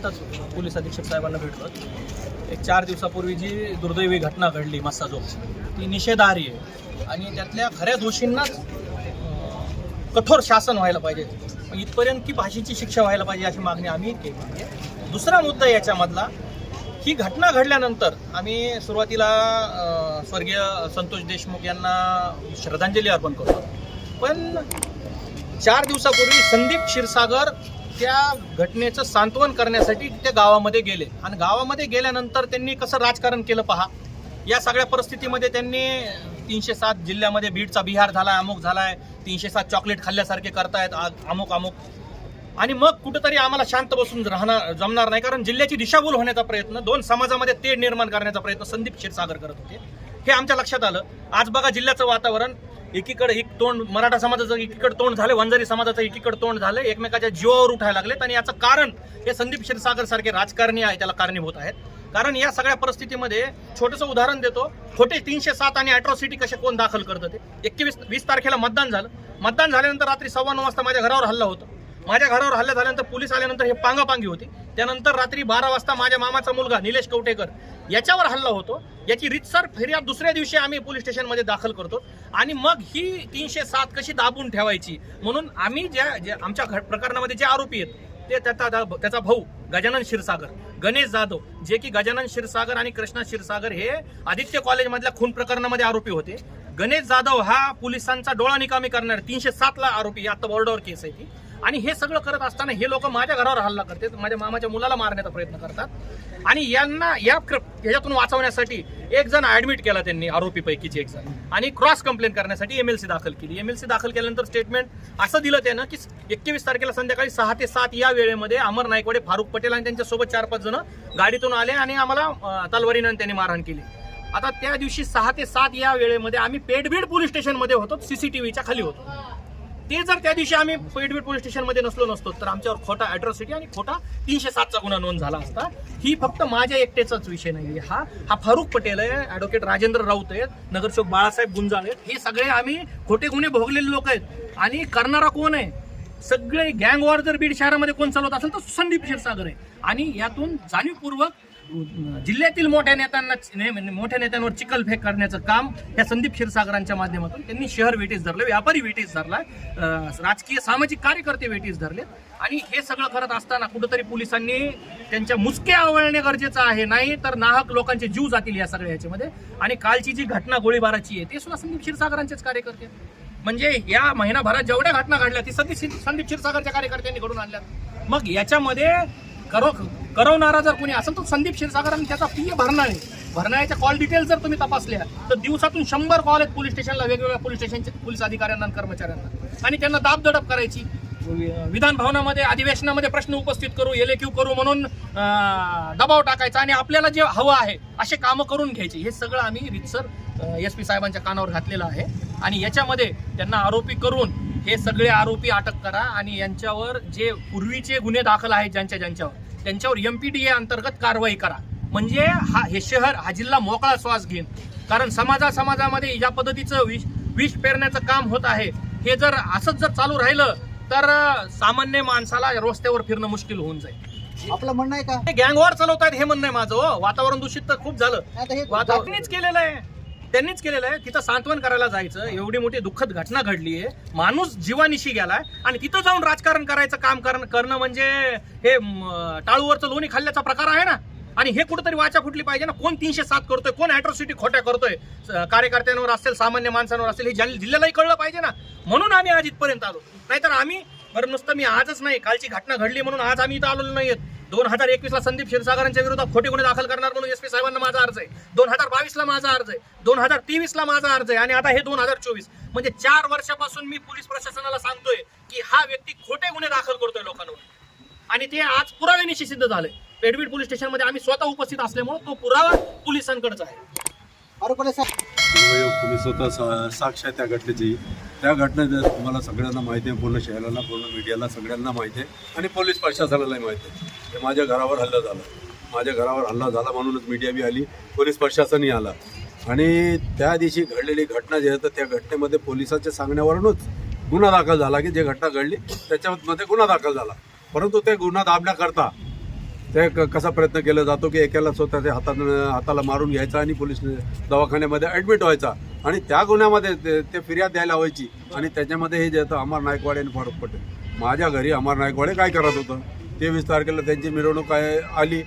आत्ताच पोलीस अधीक्षक साहेबांना भेटलो. एक चार दिवसापूर्वी जी दुर्दैवी घटना घडली मस्साजोग ती निषेधारी आहे. आणि त्यातल्या खऱ्या दोषींनाच कठोर शासन व्हायला पाहिजे. इथपर्यंत की भाषेची शिक्षा व्हायला पाहिजे अशी मागणी आम्ही केली. आहे दुसरा मुद्दा याच्यामधला ही घटना घडल्यानंतर आम्ही सुरुवातीला स्वर्गीय संतोष देशमुख यांना श्रद्धांजली अर्पण करतो. पण चार दिवसापूर्वी संदीप क्षीरसागर त्या घटनेचं सांत्वन करण्यासाठी त्या गावामध्ये गेले. आणि गावामध्ये गेल्यानंतर त्यांनी कसं राजकारण केलं पहा? या सगळ्या परिस्थितीमध्ये त्यांनी तीनशे सात जिल्ह्यामध्ये बीडचा बिहार झाला अमुक झालाय तीनशे सात चॉकलेट खाल्ल्यासारखे करतायत आ- अमुक अमुक. आणि मग कुठंतरी आम्हाला शांत बसून राहणार जमणार नाही कारण जिल्ह्याची दिशाभूल होण्याचा प्रयत्न दोन समाजामध्ये तेढ निर्माण करण्याचा प्रयत्न संदीप क्षीरसागर करत होते. हे आमच्या लक्षात आलं. आज बघा जिल्ह्याचं वातावरण एकीकडे एक तोंड मराठा समाजाचं एकीकडे तोंड झालं वंजारी समाजाचं एकीकडे तोंड झालं एकमेकाच्या जीवावर उठायला लागलेत आणि याचं कारण हे संदीप क्षीरसागर सारखे राजकारणी आहे त्याला कारणीभूत आहेत. कारण या सगळ्या परिस्थितीमध्ये छोटंसं उदाहरण देतो खोटे तीनशे सात आणि अॅट्रॉसिटी कसे कोण दाखल करतं ते? एकवीस वीस तारखेला मतदान झालं. मतदान झाल्यानंतर रात्री सव्वा नऊ वाजता माझ्या घरावर हल्ला होता. माझ्या घरावर हल्ला झाल्यानंतर पोलीस आल्यानंतर हे पांगापांगी होती. त्यानंतर रात्री बारा वाजता माझ्या मामाचा मुलगा निलेश कवटेकर याच्यावर हल्ला होतो. याची रितसर फिर्याद दुसऱ्या दिवशी आम्ही पोलीस स्टेशनमध्ये दाखल करतो. आणि मग ही तीनशे सात कशी दाबून ठेवायची? म्हणून आम्ही ज्या ज्या आमच्या घ- प्रकरणामध्ये जे आरोपी आहेत ते त्याचा त्याचा भाऊ गजानन क्षीरसागर गणेश जाधव जे की गजानन क्षीरसागर आणि कृष्णा क्षीरसागर हे आदित्य कॉलेजमधल्या खून प्रकरणामध्ये आरोपी होते. गणेश जाधव हा पोलिसांचा डोळा निकामी करणार तीनशे सातला आरोपी आता बॉर्डरवर केस आहे ती. आणि हे सगळं करत असताना हे लोक माझ्या घरावर हल्ला करतात. माझ्या मामाच्या मुलाला मारण्याचा प्रयत्न करतात. आणि यांना या क्र- याच्यातून वाचवण्यासाठी एक जण ऍडमिट केला त्यांनी आरोपी पैकीचे एक जण. आणि क्रॉस कंप्लेंट करण्यासाठी एमएलसी दाखल केली. एमएलसी दाखल केल्यानंतर स्टेटमेंट असं दिलं त्यानं की एकवीस तारखेला संध्याकाळी सहा ते सात या वेळेमध्ये अमर नायकवाडे फारुख पटेल आणि त्यांच्यासोबत चार पाच जण गाडीतून आले आणि आम्हाला तलवारीनं त्यांनी मारहाण केली. आता त्या दिवशी सहा ते सात या वेळेमध्ये आम्ही पेडबीड पोलीस स्टेशनमध्ये होतो सीसीटीव्हीच्या खाली होतो. ते जर त्या दिवशी आम्ही पेडबीड पोलीस स्टेशनमध्ये नसलो नसतो तर आमच्यावर खोटा अॅट्रॉसिटी आणि खोटा तीनशे सातचा गुन्हा नोंद झाला असता. ही फक्त माझ्या एकट्याचाच विषय नाही हा. हा फारुख पटेल आहे ॲडव्होकेट राजेंद्र राऊत आहेत नगरसेवक बाळासाहेब गुंजाळ आहेत. हे सगळे आम्ही खोटे गुन्हे भोगलेले लोक आहेत. आणि करणारा कोण आहे? सगळे गँग वॉर जर बीड शहरामध्ये कोण चालवत असेल तर संदीप क्षीरसागर आहे. आणि यातून जाणीवपूर्वक जिल्ह्यातील मोठ्या नेत्यांना ने- मोठ्या नेत्यांवर चिखलफेक करण्याचं काम या संदीप क्षीरसागरांच्या माध्यमातून त्यांनी शहर वेटीस धरलं व्यापारी वेटीस धरला राजकीय सामाजिक कार्यकर्ते वेटीस धरले. आणि हे सगळं करत असताना कुठंतरी पोलिसांनी त्यांच्या मुसके आवळणे गरजेचं आहे नाही तर नाहक लोकांचे जीव जातील या सगळ्या याच्यामध्ये. आणि कालची जी घटना गोळीबाराची आहे ते सुद्धा संदीप क्षीरसागरांचेच कार्यकर्ते आहेत. म्हणजे या महिनाभरात जेवढ्या घटना घडल्या ती संदीप संदीप क्षीरसागरच्या कार्यकर्त्यांनी घडून आणल्या मग याच्यामध्ये करो करवणारा जर कोणी असेल तर संदीप क्षीरसागर आणि त्याचा पी आहे भरणाऱ्याच्या कॉल डिटेल्स जर तुम्ही तपासल्या तर दिवसातून शंभर कॉल आहेत पोलीस स्टेशनला वेगवेगळ्या पोलीस स्टेशनचे पोलीस अधिकाऱ्यांना आणि कर्मचाऱ्यांना. आणि त्यांना दाबदडप करायची. विधान भवनामध्ये अधिवेशनामध्ये प्रश्न उपस्थित करू एल क्यू करू म्हणून दबाव टाकायचा आणि आपल्याला जे हवं आहे असे कामं करून घ्यायचे. हे सगळं आम्ही रितसर एस पी साहेबांच्या कानावर घातलेलं आहे. आणि याच्यामध्ये त्यांना आरोपी करून हे सगळे आरोपी अटक करा आणि यांच्यावर जे पूर्वीचे गुन्हे दाखल आहेत ज्यांच्या ज्यांच्यावर त्यांच्यावर एम पी डी ए अंतर्गत कारवाई करा. म्हणजे हा हे शहर हा जिल्हा मोकळा श्वास घेईन. कारण समाजा समाजामध्ये या पद्धतीचं विष विष पेरण्याचं काम होत आहे. हे जर असंच जर चालू राहिलं तर सामान्य माणसाला रस्त्यावर फिरणं मुश्किल होऊन जाईल. आपलं म्हणणं आहे का? गँगवॉर चालवतायत हे म्हणणं आहे माझं हो. वातावरण दूषित तर खूप झालं. आता हे त्यांनीच केलेलं आहे. त्यांनीच केलेलं आहे. तिथं सांत्वन करायला जायचं. एवढी मोठी दुःखद घटना घडली आहे. माणूस जीवानिशी गेलाय आणि तिथं जाऊन राजकारण करायचं काम करणं करणं म्हणजे हे म, टाळूवरचं लोणी खाल्ल्याचा प्रकार आहे ना? आणि हे कुठेतरी वाचा फुटली पाहिजे ना? कोण तीनशे सात करतोय? कोण अॅट्रॉसिटी खोट्या करतोय? कार्यकर्त्यांवर असेल सामान्य माणसांवर असेल हे जिल्ह्यालाही कळलं पाहिजे ना? म्हणून आम्ही आज इथपर्यंत आलो. नाहीतर आम्ही बरं नुसतं मी आजच नाही कालची घटना घडली म्हणून आज आम्ही इथं आलेलो नाहीयेत. दोन हजार एकवीस ला संदीप क्षीरसागरांच्या विरोधात खोटे गुन्हे दाखल करणार म्हणून एस पी साहेबांना माझा अर्ज आहे. दोन हजार बावीसला माझा अर्ज आहे. दोन हजार तेवीसला माझा अर्ज आहे. आणि आता हे दोन हजार चोवीस. म्हणजे चार वर्षापासून मी पोलीस प्रशासनाला सांगतोय की हा व्यक्ती खोटे गुन्हे दाखल करतोय लोकांवर. आणि ते आज पुराव्यानिशी सिद्ध झालंय. पेडबीड पोलीस स्टेशनमध्ये आम्ही स्वतः उपस्थित असल्यामुळे तो पुरावा पोलिसांकडेच आहे. आरोपाला तुम्ही स्वतः सा- साक्ष आहे त्या घटनेची. त्या घटनेत तुम्हाला सगळ्यांना माहिती आहे पूर्ण शहराला पूर्ण मीडियाला सगळ्यांना माहिती आहे आणि पोलीस प्रशासनालाही माहिती आहे. हे माझ्या घरावर हल्ला झाला. माझ्या घरावर हल्ला झाला म्हणूनच मीडिया बी आली पोलीस प्रशासनही आला. आणि त्या दिवशी घडलेली घटना जी आहे तर त्या घटनेमध्ये पोलिसाच्या सांगण्यावरूनच गुन्हा दाखल झाला की जे घटना घडली त्याच्यामध्ये गुन्हा दाखल झाला. परंतु ते गुन्हा दाबण्याकरता ते कसा प्रयत्न केला जातो की एकाला स्वतःच्या हातानं हाताला मारून घ्यायचा आणि पोलीस दवाखान्यामध्ये ॲडमिट व्हायचा. आणि त्या गुन्ह्यामध्ये ते- ते फिर्याद द्यायला व्हायची. आणि त्याच्यामध्ये हे जे होतं अमर नायकवाडे आणि फारुख पटेल. माझ्या घरी अमर नायकवाडे काय करत होतं? तेवीस तारखेला त्यांची मिरवणूक काय आली.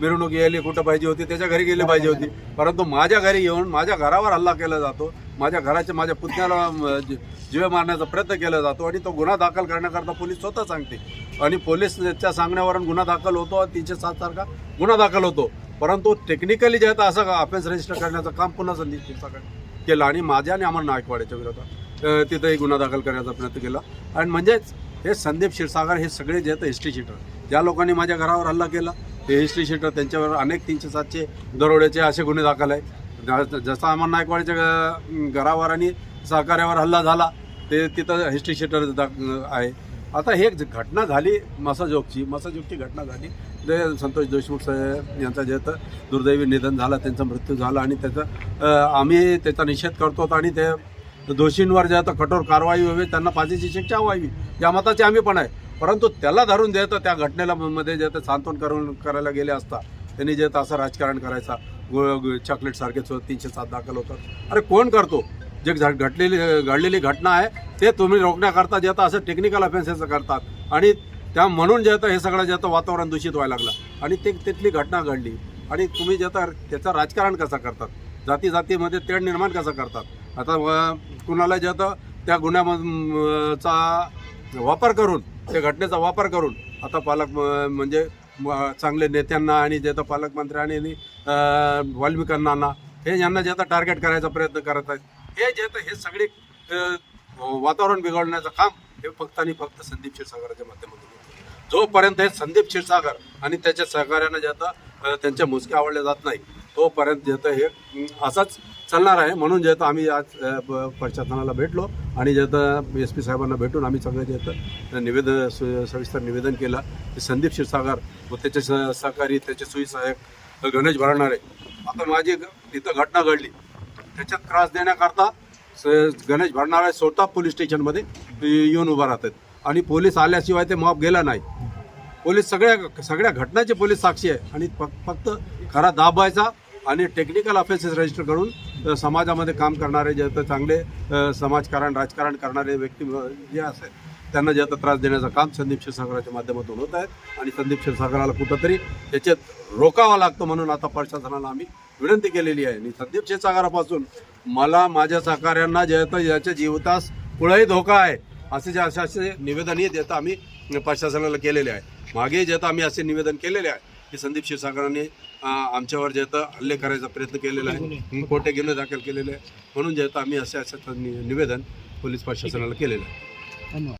मिरवणूक यायली कुठं पाहिजे होती? त्याच्या घरी गेली पाहिजे होती. परंतु माझ्या घरी येऊन माझ्या घरावर हल्ला केला जातो. माझ्या घराच्या माझ्या पुतण्याला जी- जीवे मारण्याचा प्रयत्न केला जातो. आणि तो गुन्हा दाखल करण्याकरता पोलीस स्वतः सांगते. आणि पोलीसच्या सांगण्यावरून गुन्हा दाखल होतो तीनशे सात सारखा गुन्हा दाखल होतो. परंतु टेक्निकली जे आहे असं ऑफेन्स रजिस्टर करण्याचं काम पुन्हा संदीप क्षीरसागर केलं आणि माझ्या आणि अमर नायकवाड्याच्या विरोधात तिथंही गुन्हा दाखल करण्याचा प्रयत्न केला. आणि म्हणजेच हे संदीप क्षीरसागर हे सगळे जे आहेत हिस्ट्री शीटर ज्या लोकांनी माझ्या घरावर हल्ला केला ते हिस्ट्री शीटर त्यांच्यावर अनेक तीनशे सातशे दरोड्याचे असे गुन्हे दाखल आहे ज- जसा अमर नायकवाड्याच्या घरावर आणि सहकार्यावर हल्ला झाला ते तिथं हिस्ट्री शीटर दाख- आहे. आता हे एक घटना झाली मसाजोगची मसाजोगची घटना झाली. जे संतोष देशमुख साहेब यांचा जे तर दुर्दैवी निधन झालं त्यांचा मृत्यू झाला आणि त्याचा आम्ही त्याचा निषेध करतो आणि ते दोषींवर जे आता कठोर कारवाई व्हावी त्यांना फाशीची शिक्षा व्हावी या मताचे आम्ही पण आहे. परंतु त्याला धरून जे तर त्या घटनेला मध्ये जे तर सांत्वन करून करायला गेले असता त्यांनी जे तर असं राजकारण करायचा चॉकलेट सारखे तीनशे सात दाखल होतात अरे कोण करतो? जे झ- घडलेली घडलेली घटना आहे ते तुम्ही रोखण्याकरता जे आता असं टेक्निकल अफेन्सेस करतात. आणि त्या म्हणून जे आता हे सगळं जे आता वातावरण दूषित व्हायला लागलं. आणि ते तिथली घटना घडली. आणि तुम्ही जे आता त्याचं राजकारण कसं करतात? जाती जातीमध्ये तेढ निर्माण कसं करतात? आता कुणाला जे आता त्या गुन्ह्याचा वापर करून त्या घटनेचा वापर करून आता पालक म्हणजे चांगले नेत्यांना आणि जे आता पालकमंत्र्यांनी आणि वाल्मिकांना हे यांना जे आता टार्गेट करायचा प्रयत्न करत आहेत हे जे आता हे सगळे वातावरण बिघडण्याचं काम हे फक्त आणि फक्त संदीप क्षीरसागराच्या माध्यमातून होतं. जोपर्यंत हे संदीप क्षीरसागर आणि त्याच्या सहकार्यानं जे आता त्यांच्या मोजक्या आवडल्या जात नाही तोपर्यंत जे तर हे असंच चालणार आहे. म्हणून जे आता आम्ही आज प- प्रशासनाला भेटलो आणि जे आता एस पी साहेबांना भेटून आम्ही सगळं जे तर निवेदन सविस्तर निवेदन केलं की संदीप क्षीरसागर व त्याचे स- सहकारी त्याचे सुई सहाय्यक गणेश भरणारे. आता माझी तिथं घटना घडली. त्याच्यात त्रास देण्याकरता गणेश भरणारे स्वतः पोलीस स्टेशनमध्ये येऊन उभा राहतात. आणि पोलीस आल्याशिवाय ते मॉब गेला नाही. पोलीस सगळ्या सगळ्या घटनाचे पोलीस साक्षी आहे. आणि फक्त खरा दाबायचा आणि टेक्निकल ऑफेन्सेस रजिस्टर करून समाजामध्ये काम करणारे जे तर चांगले समाजकारण राजकारण करणारे व्यक्ती जे असेल त्यांना जे त्रास देण्याचं काम संदीप क्षीरसागराच्या माध्यमातून होत आहे. आणि संदीप क्षीरसागराला कुठंतरी त्याच्यात रोकावा लागतो म्हणून आता प्रशासनाला आम्ही विनंती केलेली आहे. आणि संदीप क्षीरसागरापासून मला माझ्या सहकार्यांना जे याच्या जीवितास कुठलाही धोका आहे असे जे असे असे निवेदनही देता आम्ही प्रशासनाला केलेले आहे. मागे जे आम्ही असे निवेदन केलेले आहे की संदीप क्षीरसागरांनी आमच्यावर जे हल्ले करायचा प्रयत्न केलेला आहे. खोटे गुन्हे दाखल केलेले आहे. म्हणून जे आम्ही असे असे निवेदन पोलीस प्रशासनाला केलेलं आहे.